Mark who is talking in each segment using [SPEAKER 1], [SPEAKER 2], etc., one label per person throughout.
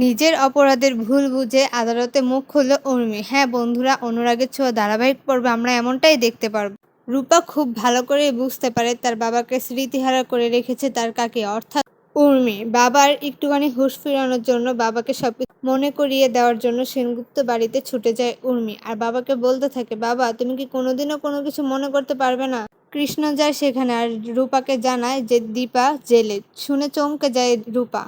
[SPEAKER 1] নিজের অপরাধের ভুল বুঝে আদালতে মুখ খুলল উর্মি। হ্যাঁ বন্ধুরা, অনুরাগের ছোঁয়া ধারাবাহিক পর্বে আমরা এমনটাই দেখতে পারব। রূপা খুব ভালো করে বুঝতে পারে তার বাবাকে স্মৃতিহারা করে রেখেছে তার কাকে। অর্থাৎ উর্মি, বাবার একটুখানি হুঁশ ফিরানোর জন্য বাবাকে সব মনে করিয়ে দেওয়ার জন্য সেনগুপ্ত বাড়িতে ছুটে যায় উর্মি। আর বাবাকে বলতে থাকে, বাবা, তুমি কি কোনোদিনও কোনো কিছু মনে করতে পারবে না? কৃষ্ণ যায় সেখানে আর রূপাকে জানায় যে, দীপা জেলে। শুনে চমকে যায় রূপা।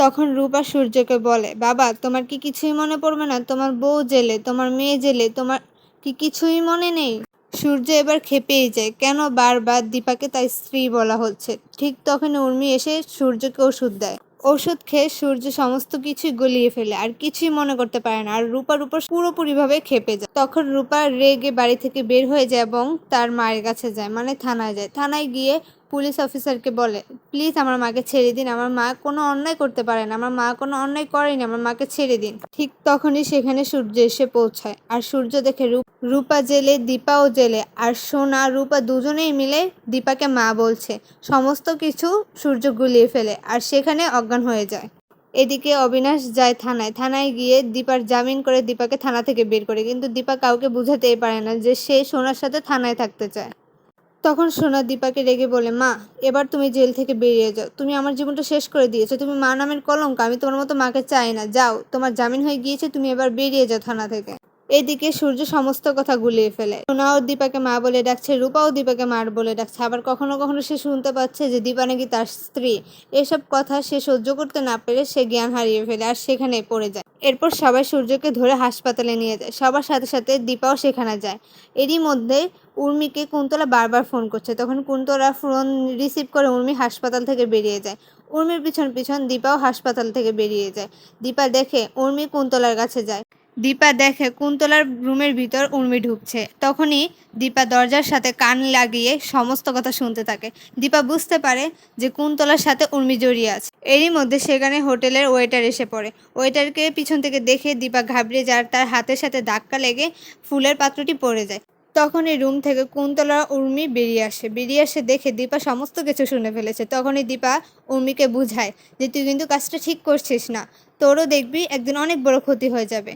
[SPEAKER 1] তখন রূপা সূর্যকে বলে, বাবা, তোমার কি কিছুই মনে পড়বে না? তোমার বউ জেলে, তোমার মেয়ে জেলে, তোমার কি কিছুই মনে নেই? সূর্য এবার খেপেই যায়। কেন বারবার দীপাকে তার স্ত্রী বলা হচ্ছে? ঠিক তখন উর্মি এসে সূর্যকে ওষুধ দেয়। ওষুধ খেয়ে সূর্য সমস্ত কিছুই গলিয়ে ফেলে, আর কিছুই মনে করতে পারে না, আর রূপার উপর পুরোপুরিভাবে খেপে যায়। তখন রূপা রেগে বাড়ি থেকে বের হয়ে যায় এবং তার মায়ের কাছে যায় মানে থানায় যায়। থানায় গিয়ে পুলিশ অফিসারকে বলে, প্লিজ আমার মাকে ছেড়ে দিন। আমার মা কোনো অন্যায় করতে পারে না। আমার মা কোনো অন্যায় করেনি। আমার মাকে ছেড়ে দিন। ঠিক তখনই সেখানে সূর্য এসে পৌঁছায়। আর সূর্য দেখে রূপ জেলে, দীপাও জেলে, আর সোনা, রূপা দুজনেই মিলে দীপাকে মা বলছে। সমস্ত কিছু সূর্য গুলিয়ে ফেলে, আর সেখানে অজ্ঞান হয়ে যায়। এদিকে অবিনাশ যায় থানায়। থানায় গিয়ে দীপার জামিন করে দীপাকে থানা থেকে বের করে। কিন্তু দীপা কাউকে বুঝাতেই পারে না যে সে সোনার সাথে থানায় থাকতে চায়। তখন সোনা দীপাকে রেগে বলে, মা, এবার তুমি জেল থেকে বেরিয়ে যাও। তুমি আমার জীবনটা শেষ করে দিয়েছ। তুমি মা নামের কলঙ্ক, আমি তোমার মতো মাকে চাই না। যাও, তোমার জামিন হয়ে গিয়েছে, তুমি এবার বেরিয়ে যাও থানা থেকে। এদিকে সূর্য সমস্ত কথা গুলিয়ে ফেলে। সোনাও দীপাকে মা বলে ডাকছে, রূপাও দীপাকে মার বলে ডাকছে। আবার কখনো কখনো সে শুনতে পাচ্ছে যে দীপা নাকি তার স্ত্রী। এসব কথা সে সহ্য করতে না পেরে সে জ্ঞান হারিয়ে ফেলে আর সেখানে পড়ে যায়। এরপর সবাই সূর্যকে ধরে হাসপাতালে নিয়ে যায়। সবার সাথে সাথে দীপাও সেখানে যায়। এরই মধ্যে উর্মিকে কুন্তলা বারবার ফোন করছে। তখন কুন্তলা ফোন রিসিভ করে উর্মি হাসপাতাল থেকে বেরিয়ে যায়। উর্মির পিছন পিছন দীপাও হাসপাতাল থেকে বেরিয়ে যায়। দীপা দেখে উর্মি কুন্তলার কাছে যায়। দীপা দেখে কুন্তলার রুমের ভিতর উর্মি ঢুকছে। তখনই দীপা দরজার সাথে কান লাগিয়ে সমস্ত কথা শুনতে থাকে। দীপা বুঝতে পারে যে কুন্তলার সাথে উর্মি জড়িয়ে আছে। এরই মধ্যে সেখানে হোটেলের ওয়েটার এসে পড়ে। ওয়েটারকে পিছন থেকে দেখে দীপা ঘাবড়ে যার তার হাতের সাথে ধাক্কা লেগে ফুলের পাত্রটি পড়ে যায়। তখনই রুম থেকে কুন্তলা উর্মি বেরিয়ে আসে। বেরিয়ে এসে দেখে দীপা সমস্ত কিছু শুনে ফেলেছে। তখনই দীপা উর্মিকে বুঝায় যে তুই কিন্তু কাজটা ঠিক করছিস না। তোরও দেখবি একদিন অনেক বড় ক্ষতি হয়ে যাবে।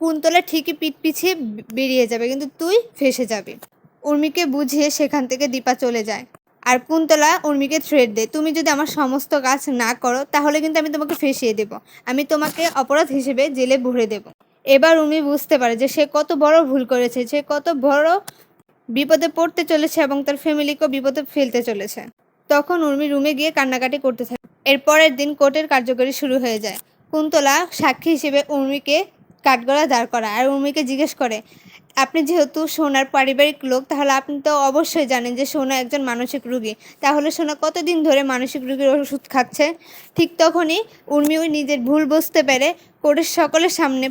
[SPEAKER 1] কুন্তলা ঠিকই পিঠ পিছিয়ে বেরিয়ে যাবে, কিন্তু তুই ফেসে যাবি। উর্মিকে বুঝিয়ে সেখান থেকে দীপা চলে যায়। আর কুন্তলা উর্মিকে থ্রেড দেয়, তুমি যদি আমার সমস্ত কাজ না করো, তাহলে কিন্তু আমি তোমাকে ফেসিয়ে দেব। আমি তোমাকে অপরাধ হিসেবে জেলে ভরে দেব। এবার উর্মি বুঝতে পারে যে সে কত বড় ভুল করেছে, সে কত বড় বিপদে পড়তে চলেছে এবং তার ফ্যামিলিকেও বিপদে ফেলতে চলেছে। তখন উর্মি রুমে গিয়ে কান্নাকাটি করতে থাকে। এরপরের দিন কোর্টের কার্যকরী শুরু হয়ে যায়। কুন্তলা সাক্ষী হিসেবে উর্মিকে কাঠগড়া দাঁড় করা আর উর্মিকে জিজ্ঞেস করে, আপনি যেহেতু সোনার পারিবারিক লোক, তাহলে আপনি তো অবশ্যই জানেন যে সোনা একজন মানসিক রুগী। তাহলে সোনা কতদিন ধরে মানসিক রুগীর ওষুধ খাচ্ছে? ঠিক তখনই উর্মি ওই নিজের ভুল বুঝতে পেরে কোর্টের সকলের সামনে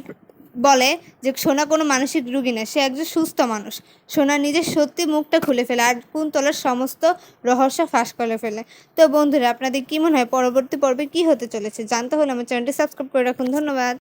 [SPEAKER 1] বলে যে, সোনা কোনো মানসিক রুগী না, সে একজন সুস্থ মানুষ। সোনা নিজের সত্যি মুখটা খুলে ফেলে আর কুন্তলার সমস্ত রহস্য ফাঁস করে ফেলে। তো বন্ধুরা, আপনাদের কী মনে হয়, পরবর্তী পর্বে কী হতে চলেছে? জানতে হলে আমার চ্যানেলটি সাবস্ক্রাইব করে রাখুন। ধন্যবাদ।